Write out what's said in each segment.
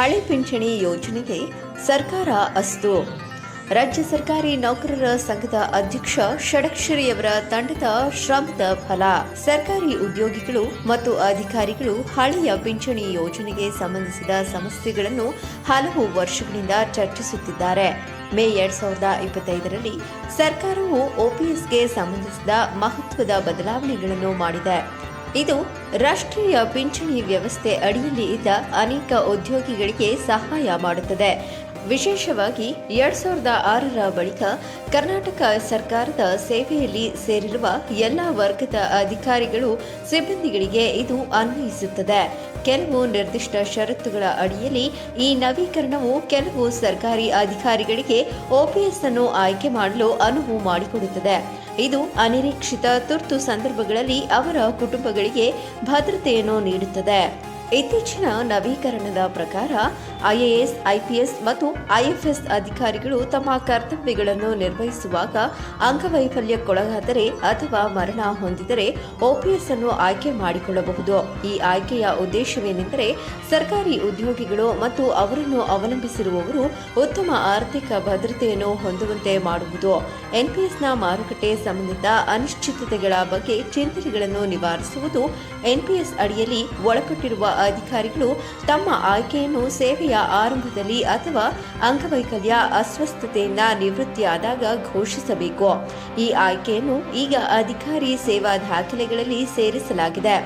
ಹಳೆ ಪಿಂಚಣಿ ಯೋಜನೆಗೆ ಸರ್ಕಾರ ಅಸ್ತು. ರಾಜ್ಯ ಸರ್ಕಾರಿ ನೌಕರರ ಸಂಘದ ಅಧ್ಯಕ್ಷ ಷಡಕ್ಷರಿಯವರ ತಂಡದ ಶ್ರಮದ ಫಲ. ಸರ್ಕಾರಿ ಉದ್ಯೋಗಿಗಳು ಮತ್ತು ಅಧಿಕಾರಿಗಳು ಹಳೆಯ ಪಿಂಚಣಿ ಯೋಜನೆಗೆ ಸಂಬಂಧಿಸಿದ ಸಮಸ್ಯೆಗಳನ್ನು ಹಲವು ವರ್ಷಗಳಿಂದ ಚರ್ಚಿಸುತ್ತಿದ್ದಾರೆ. ಮೇ ಎರಡ್ ಸಾವಿರದ ಇಪ್ಪತ್ತೈದರಲ್ಲಿ ಸರ್ಕಾರವು ಓಪಿಎಸ್ಗೆ ಸಂಬಂಧಿಸಿದ ಮಹತ್ವದ ಬದಲಾವಣೆಗಳನ್ನು ಮಾಡಿದೆ. ಇದು ರಾಷ್ಟ್ರೀಯ ಪಿಂಚಣಿ ವ್ಯವಸ್ಥೆ ಅಡಿಯಲ್ಲಿ ಇದ್ದ ಅನೇಕ ಉದ್ಯೋಗಿಗಳಿಗೆ ಸಹಾಯ ಮಾಡುತ್ತದೆ. ವಿಶೇಷವಾಗಿ ಎರಡ್ ಸಾವಿರದ ಆರರ ಬಳಿಕ ಕರ್ನಾಟಕ ಸರ್ಕಾರದ ಸೇವೆಯಲ್ಲಿ ಸೇರಿರುವ ಎಲ್ಲ ವರ್ಗದ ಅಧಿಕಾರಿಗಳು ಸಿಬ್ಬಂದಿಗಳಿಗೆ ಇದು ಅನ್ವಯಿಸುತ್ತದೆ. ಕೆಲವು ನಿರ್ದಿಷ್ಟ ಷರತ್ತುಗಳ ಅಡಿಯಲ್ಲಿ ಈ ನವೀಕರಣವು ಕೆಲವು ಸರ್ಕಾರಿ ಅಧಿಕಾರಿಗಳಿಗೆ ಓಪಿಎಸ್ ಅನ್ನು ಆಯ್ಕೆ ಮಾಡಲು ಅನುವು ಮಾಡಿಕೊಡುತ್ತದೆ. ಇದು ಅನಿರೀಕ್ಷಿತ ತುರ್ತು ಸಂದರ್ಭಗಳಲ್ಲಿ ಅವರ ಕುಟುಂಬಗಳಿಗೆ ಭದ್ರತೆಯನ್ನು ನೀಡುತ್ತದೆ. ಇತ್ತೀಚಿನ ನವೀಕರಣದ ಪ್ರಕಾರ, ಐಎಎಸ್, ಐಪಿಎಸ್ ಮತ್ತು ಐಎಫ್ಎಸ್ ಅಧಿಕಾರಿಗಳು ತಮ್ಮ ಕರ್ತವ್ಯಗಳನ್ನು ನಿರ್ವಹಿಸುವಾಗ ಅಂಗವೈಫಲ್ಯಕ್ಕೊಳಗಾದರೆ ಅಥವಾ ಮರಣ ಹೊಂದಿದರೆ ಓಪಿಎಸ್ ಅನ್ನು ಆಯ್ಕೆ ಮಾಡಿಕೊಳ್ಳಬಹುದು. ಈ ಆಯ್ಕೆಯ ಉದ್ದೇಶವೇನೆಂದರೆ ಸರ್ಕಾರಿ ಉದ್ಯೋಗಿಗಳು ಮತ್ತು ಅವರನ್ನು ಅವಲಂಬಿಸಿರುವವರು ಉತ್ತಮ ಆರ್ಥಿಕ ಭದ್ರತೆಯನ್ನು ಹೊಂದುವಂತೆ ಮಾಡುವುದು. ಎನ್ಪಿಎಸ್ನ ಮಾರುಕಟ್ಟೆ ಸಂಬಂಧಿತ ಅನಿಶ್ಚಿತತೆಗಳ ಬಗ್ಗೆ ಚಿಂತನೆಗಳನ್ನು ನಿವಾರಿಸುವುದು ಎನ್ಪಿಎಸ್ ಅಡಿಯಲ್ಲಿ ಒಳಪಟ್ಟಿರುವ ಅಧಿಕಾರಿಗಳು ತಮ್ಮ ಆಯ್ಕೆಯನ್ನು ಸೇವೆಯ ಆರಂಭದಲ್ಲಿ ಅಥವಾ ಅಂಗವೈಕಲ್ಯ, ಅಸ್ವಸ್ಥತೆಯಿಂದ ನಿವೃತ್ತಿಯಾದಾಗ ಘೋಷಿಸಬೇಕು. ಈ ಆಯ್ಕೆಯನ್ನು ಈಗ ಅಧಿಕಾರಿ ಸೇವಾ ದಾಖಲೆಗಳಲ್ಲಿ ಸೇರಿಸಲಾಗಿದೆ.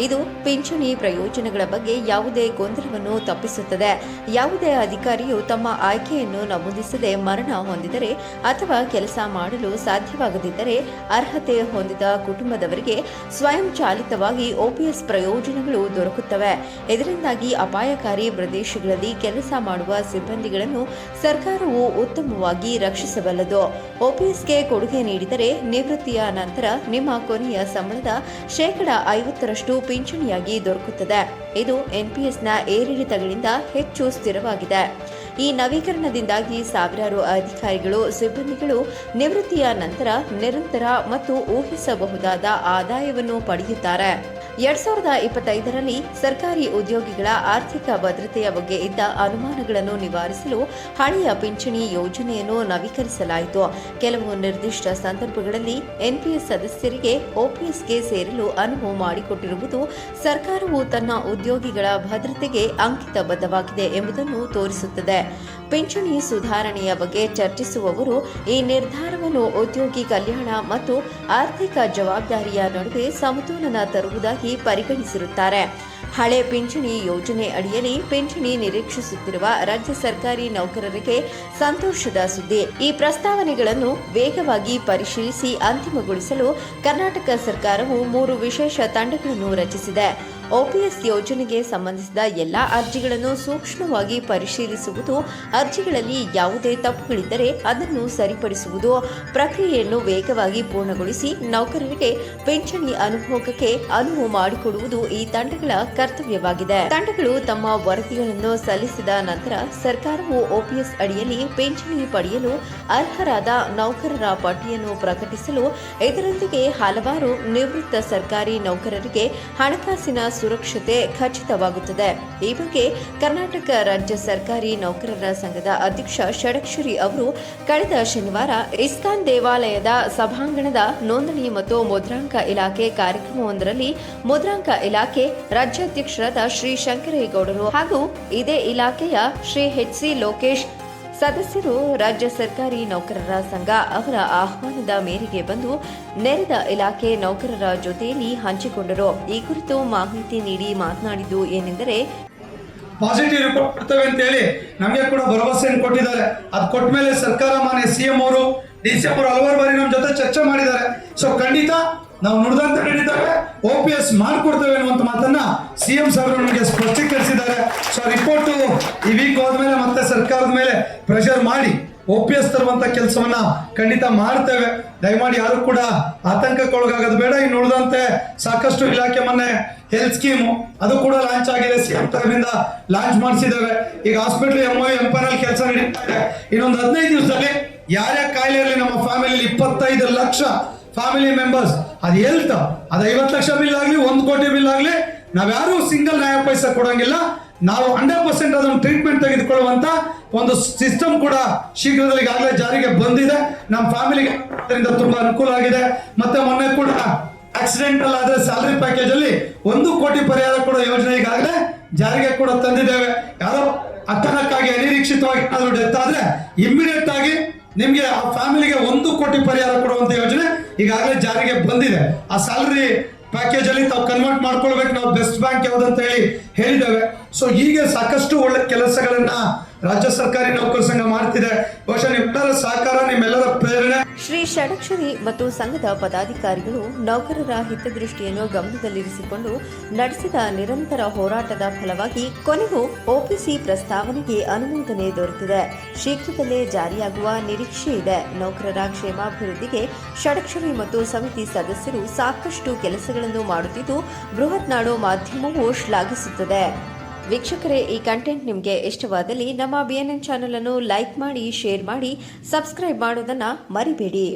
ಇದು ಪಿಂಚಣಿ ಪ್ರಯೋಜನಗಳ ಬಗ್ಗೆ ಯಾವುದೇ ಗೊಂದಲವನ್ನು ತಪ್ಪಿಸುತ್ತದೆ. ಯಾವುದೇ ಅಧಿಕಾರಿಯು ತಮ್ಮ ಆಯ್ಕೆಯನ್ನು ನಮೂದಿಸದೆ ಮರಣ ಹೊಂದಿದರೆ ಅಥವಾ ಕೆಲಸ ಮಾಡಲು ಸಾಧ್ಯವಾಗದಿದ್ದರೆ ಅರ್ಹತೆ ಹೊಂದಿದ ಕುಟುಂಬದವರಿಗೆ ಸ್ವಯಂಚಾಲಿತವಾಗಿ ಓಪಿಎಸ್ ಪ್ರಯೋಜನಗಳು ದೊರಕುತ್ತವೆ. ಇದರಿಂದಾಗಿ ಅಪಾಯಕಾರಿ ಪ್ರದೇಶಗಳಲ್ಲಿ ಕೆಲಸ ಮಾಡುವ ಸಿಬ್ಬಂದಿಗಳನ್ನು ಸರ್ಕಾರವು ಉತ್ತಮವಾಗಿ ರಕ್ಷಿಸಬಲ್ಲದು. ಓಪಿಎಸ್ಗೆ ಕೊಡುಗೆ ನೀಡಿದರೆ ನಿವೃತ್ತಿಯ ನಂತರ ನಿಮ್ಮ ಕೊನೆಯ ಸಂಬಳದ ಶೇಕಡ ಐವತ್ತರಷ್ಟು ಪಿಂಚಣಿಯಾಗಿ ದೊರಕುತ್ತದೆ. ಇದು ಎನ್ಪಿಎಸ್ನ ಏರಿಳಿತಗಳಿಂದ ಹೆಚ್ಚು ಸ್ಥಿರವಾಗಿದೆ. ಈ ನವೀಕರಣದಿಂದಾಗಿ ಸಾವಿರಾರು ಅಧಿಕಾರಿಗಳು, ಸಿಬ್ಬಂದಿಗಳು ನಿವೃತ್ತಿಯ ನಂತರ ನಿರಂತರ ಮತ್ತು ಊಹಿಸಬಹುದಾದ ಆದಾಯವನ್ನು ಪಡೆಯುತ್ತಾರೆ. ಎರಡ್ ಸಾವಿರದ ಇಪ್ಪತ್ತೈದರಲ್ಲಿ ಸರ್ಕಾರಿ ಉದ್ಯೋಗಿಗಳ ಆರ್ಥಿಕ ಭದ್ರತೆಯ ಬಗ್ಗೆ ಇದ್ದ ಅನುಮಾನಗಳನ್ನು ನಿವಾರಿಸಲು ಹಳೆಯ ಪಿಂಚಣಿ ಯೋಜನೆಯನ್ನು ನವೀಕರಿಸಲಾಯಿತು. ಕೆಲವು ನಿರ್ದಿಷ್ಟ ಸಂದರ್ಭಗಳಲ್ಲಿ ಎನ್ಪಿಎಸ್ ಸದಸ್ಯರಿಗೆ ಒಪಿಎಸ್ಗೆ ಸೇರಲು ಅನುವು ಮಾಡಿಕೊಟ್ಟಿರುವುದು ಸರ್ಕಾರವು ತನ್ನ ಉದ್ಯೋಗಿಗಳ ಭದ್ರತೆಗೆ ಅಂಕಿತಬದ್ಧವಾಗಿದೆ ಎಂಬುದನ್ನು ತೋರಿಸುತ್ತದೆ. ಪಿಂಚಣಿ ಸುಧಾರಣೆಯ ಬಗ್ಗೆ ಚರ್ಚಿಸುವವರು ಈ ನಿರ್ಧಾರವನ್ನು ಉದ್ಯೋಗಿ ಕಲ್ಯಾಣ ಮತ್ತು ಆರ್ಥಿಕ ಜವಾಬ್ದಾರಿಯ ನಡುವೆ ಸಮತೋಲನ ತರುವುದಾಗಿ ಪರಿಗಣಿಸಿರುತ್ತಾರೆ. ಹಳೆ ಪಿಂಚಣಿ ಯೋಜನೆ ಅಡಿಯಲ್ಲಿ ಪಿಂಚಣಿ ನಿರೀಕ್ಷಿಸುತ್ತಿರುವ ರಾಜ್ಯ ಸರ್ಕಾರಿ ನೌಕರರಿಗೆ ಸಂತೋಷದ ಸುದ್ದಿ. ಈ ಪ್ರಸ್ತಾವನೆಗಳನ್ನು ವೇಗವಾಗಿ ಪರಿಶೀಲಿಸಿ ಅಂತಿಮಗೊಳಿಸಲು ಕರ್ನಾಟಕ ಸರ್ಕಾರವು ಮೂರು ವಿಶೇಷ ತಂಡಗಳನ್ನು ರಚಿಸಿದೆ. ಒಪಿಎಸ್ ಯೋಜನೆಗೆ ಸಂಬಂಧಿಸಿದ ಎಲ್ಲಾ ಅರ್ಜಿಗಳನ್ನು ಸೂಕ್ಷ್ಮವಾಗಿ ಪರಿಶೀಲಿಸುವುದು, ಅರ್ಜಿಗಳಲ್ಲಿ ಯಾವುದೇ ತಪ್ಪುಗಳಿದ್ದರೆ ಅದನ್ನು ಸರಿಪಡಿಸುವುದು, ಪ್ರಕ್ರಿಯೆಯನ್ನು ವೇಗವಾಗಿ ಪೂರ್ಣಗೊಳಿಸಿ ನೌಕರರಿಗೆ ಪಿಂಚಣಿ ಅನುಭೋಗಕ್ಕೆ ಅನುವು ಮಾಡಿಕೊಡುವುದು ಈ ತಂಡಗಳ ಕರ್ತವ್ಯವಾಗಿದೆ. ತಂಡಗಳು ತಮ್ಮ ವರದಿಗಳನ್ನು ಸಲ್ಲಿಸಿದ ನಂತರ ಸರ್ಕಾರವು ಒಪಿಎಸ್ ಅಡಿಯಲ್ಲಿ ಪಿಂಚಣಿ ಪಡೆಯಲು ಅರ್ಹರಾದ ನೌಕರರ ಪಟ್ಟಿಯನ್ನು ಪ್ರಕಟಿಸಲು, ಇದರೊಂದಿಗೆ ಹಲವಾರು ನಿವೃತ್ತ ಸರ್ಕಾರಿ ನೌಕರರಿಗೆ ಹಣಕಾಸಿನ ಸುರಕ್ಷತೆ ಖಚಿತವಾಗುತ್ತದೆ. ಈ ಬಗ್ಗೆ ಕರ್ನಾಟಕ ರಾಜ್ಯ ಸರ್ಕಾರಿ ನೌಕರರ ಸಂಘದ ಅಧ್ಯಕ್ಷ ಷಡಕ್ಷರಿ ಅವರು ಕಳೆದ ಶನಿವಾರ ಇಸ್ಕಾನ್ ದೇವಾಲಯದ ಸಭಾಂಗಣದ ನೋಂದಣಿ ಮತ್ತು ಮುದ್ರಾಂಕ ಇಲಾಖೆ ಕಾರ್ಯಕ್ರಮವೊಂದರಲ್ಲಿ ಮುದ್ರಾಂಕ ಇಲಾಖೆ ರಾಜ್ಯಾಧ್ಯಕ್ಷರಾದ ಶ್ರೀ ಶಂಕರೇಗೌಡರು ಹಾಗೂ ಇದೇ ಇಲಾಖೆಯ ಶ್ರೀ ಹೆಚ್ ಸಿ ಲೋಕೇಶ್ ಸದಸ್ಯರು ರಾಜ್ಯ ಸರ್ಕಾರಿ ನೌಕರರ ಸಂಘ ಅವರ ಆಹ್ವಾನದ ಮೇರೆಗೆ ಬಂದು ನೆರೆದ ಇಲಾಖೆ ನೌಕರರ ಜೊತೆಯಲ್ಲಿ ಹಂಚಿಕೊಂಡರು. ಈ ಕುರಿತು ಮಾಹಿತಿ ನೀಡಿ ಮಾತನಾಡಿದ್ದು ಏನೆಂದರೆ ಪಾಸಿಟಿವ್ ರಿಪೋರ್ಟ್ ಕೊಡ್ತೇವೆ ಅಂತ ಹೇಳಿ ನಮಗೆ ಕೂಡ ಭರವಸೆಯನ್ನು ಕೊಟ್ಟಿದ್ದಾರೆ. ಅದು ಕೊಟ್ಟ ಮೇಲೆ ಸರ್ಕಾರ ಮಾನ್ಯ ಸಿಎಂ ಅವರು ಡಿ ಸಿ ಹಲವಾರು ಬಾರಿ ನಮ್ಮ ಜೊತೆ ಚರ್ಚೆ ಮಾಡಿದ್ದಾರೆ. ಸೊ ಖಂಡಿತ ನಾವು ನುಡಿದಂತ ನಡೀತಾರೆ ಒ ಪಿ ಎಸ್ ಮಾಡ್ಕೊಡ್ತೇವೆ ಅನ್ನುವಂಥ ಮಾತನ್ನ ಸಿ ಎಂ ಸಾಹೇಬರು ನಮಗೆ ಸ್ಪಷ್ಟೀಕರಿಸಿದ್ದಾರೆ. ಸೊ ರಿಪೋರ್ಟು ಈ ವೀಕ್ ಹೋದ್ಮೇಲೆ ಮತ್ತೆ ಸರ್ಕಾರದ ಮೇಲೆ ಪ್ರೆಷರ್ ಮಾಡಿ ಒ ಪಿ ಕೆಲಸವನ್ನ ಖಂಡಿತ ಮಾಡ್ತೇವೆ. ದಯಮಾಡಿ ಯಾರು ಕೂಡ ಆತಂಕಕ್ಕೊಳಗಾಗೋದು ಬೇಡ. ಇನ್ನು ಉಳಿದಂತೆ ಸಾಕಷ್ಟು ಇಲಾಖೆ ಮೊನ್ನೆ ಹೆಲ್ತ್ ಸ್ಕೀಮು ಅದು ಕೂಡ ಲಾಂಚ್ ಆಗಿದೆ. ಸಿಎಂ ತರದಿಂದ ಲಾಂಚ್ ಮಾಡಿಸಿದ್ದೇವೆ. ಈಗ ಹಾಸ್ಪಿಟ್ಲ್ ಎಂ ಐ ಅಲ್ಲಿ ಕೆಲಸ ನಡೀತಾ ಇನ್ನೊಂದು ಹದಿನೈದು ದಿವಸದಲ್ಲಿ ಯಾರ್ಯಾರ ಕಾಯಿಲೆ ಇರಲಿ, ನಮ್ಮ ಫ್ಯಾಮಿಲಿ ಇಪ್ಪತ್ತೈದು ಲಕ್ಷ ಫ್ಯಾಮಿಲಿ ಮೆಂಬರ್ಸ್ ಅದು ಹೆಲ್ತ್ ಅದು ಐವತ್ತು ಲಕ್ಷ ಬಿಲ್ ಆಗಲಿ, ಒಂದು ಕೋಟಿ ಬಿಲ್ ಆಗಲಿ, ನಾವ್ಯಾರು ಸಿಂಗಲ್ ನ್ಯಾಯ ಪೈಸೆ ಕೊಡಂಗಿಲ್ಲ. ನಾವು ಹಂಡ್ರೆಡ್ ಪರ್ಸೆಂಟ್ ಅದನ್ನು ಟ್ರೀಟ್ಮೆಂಟ್ ತೆಗೆದುಕೊಳ್ಳುವಂತ ಒಂದು ಸಿಸ್ಟಮ್ ಕೂಡ ಶೀಘ್ರದಲ್ಲಿ ಈಗಾಗಲೇ ಜಾರಿಗೆ ಬಂದಿದೆ. ನಮ್ಮ ಫ್ಯಾಮಿಲಿಗೆ ಅದರಿಂದ ತುಂಬಾ ಅನುಕೂಲ ಆಗಿದೆ. ಮತ್ತೆ ಮೊನ್ನೆ ಕೂಡ ಆಕ್ಸಿಡೆಂಟಲ್ ಆದ್ರೆ ಸ್ಯಾಲರಿ ಪ್ಯಾಕೇಜ್ ಅಲ್ಲಿ ಒಂದು ಕೋಟಿ ಪರಿಹಾರ ಕೂಡ ಯೋಜನೆ ಈಗಾಗಲೇ ಜಾರಿಗೆ ಕೂಡ ತಂದಿದ್ದೇವೆ. ಯಾರೋ ಅಚಾನಕ್ಕಾಗಿ ಅನಿರೀಕ್ಷಿತವಾಗಿ ಏನಾದರೂ ಡೆತ್ ಆದ್ರೆ ಇಮ್ಮಿಡಿಯೇಟ್ ಆಗಿ ನಿಮಗೆ ಆ ಫ್ಯಾಮಿಲಿಗೆ ಒಂದು ಕೋಟಿ ಪರಿಹಾರ ಕೊಡುವಂತ ಯೋಜನೆ ಈಗಾಗಲೇ ಜಾರಿಗೆ ಬಂದಿದೆ. ಆ ಸ್ಯಾಲರಿ ಪ್ಯಾಕೇಜ್ ಅಲ್ಲಿ ತಾವು ಕನ್ವರ್ಟ್ ಮಾಡ್ಕೊಳ್ಬೇಕು, ನಾವು ಬೆಸ್ಟ್ ಬ್ಯಾಂಕ್ ಯಾವ್ದಂತ ಹೇಳಿ ಹೇಳಿದ್ದೇವೆ. ಸೊ ಹೀಗೆ ಸಾಕಷ್ಟು ಒಳ್ಳೆ ಕೆಲಸಗಳನ್ನ ರಾಜ್ಯ ಸರ್ಕಾರಿ ನೌಕರ ಸಂಘ ಮಾಡ್ತಿದೆ. ಬಹುಶಃ ನಿಮ್ಮೆಲ್ಲರ ಸಹಕಾರ ಷಡಕ್ಷರಿ ಮತ್ತು ಸಂಘದ ಪದಾಧಿಕಾರಿಗಳು ನೌಕರರ ಹಿತದೃಷ್ಟಿಯನ್ನು ಗಮನದಲ್ಲಿರಿಸಿಕೊಂಡು ನಡೆಸಿದ ನಿರಂತರ ಹೋರಾಟದ ಫಲವಾಗಿ ಕೊನೆಗೂ ಒಪಿಸಿ ಪ್ರಸ್ತಾವನೆಗೆ ಅನುಮೋದನೆ ದೊರೆತಿದೆ. ಶೀಘ್ರದಲ್ಲೇ ಜಾರಿಯಾಗುವ ನಿರೀಕ್ಷೆ ಇದೆ. ನೌಕರರ ಕ್ಷೇಮಾಭಿವೃದ್ಧಿಗೆ ಷಡಕ್ಷರಿ ಮತ್ತು ಸಮಿತಿ ಸದಸ್ಯರು ಸಾಕಷ್ಟು ಕೆಲಸಗಳನ್ನು ಮಾಡುತ್ತಿದ್ದು, ಬೃಹತ್ ನಾಡು ಮಾಧ್ಯಮವು ಶ್ಲಾಘಿಸುತ್ತದೆ. ವೀಕ್ಷಕರೇ, ಈ ಕಂಟೆಂಟ್ ನಿಮಗೆ ಇಷ್ಟವಾದಲ್ಲಿ ನಮ್ಮ ಬಿ ಎನ್ ಎನ್ ಚಾನಲ್ ಅನ್ನು ಲೈಕ್ ಮಾಡಿ, ಶೇರ್ ಮಾಡಿ, ಸಬ್ಸ್ಕ್ರೈಬ್ ಮಾಡೋದನ್ನ ಮರಿಬೇಡಿ.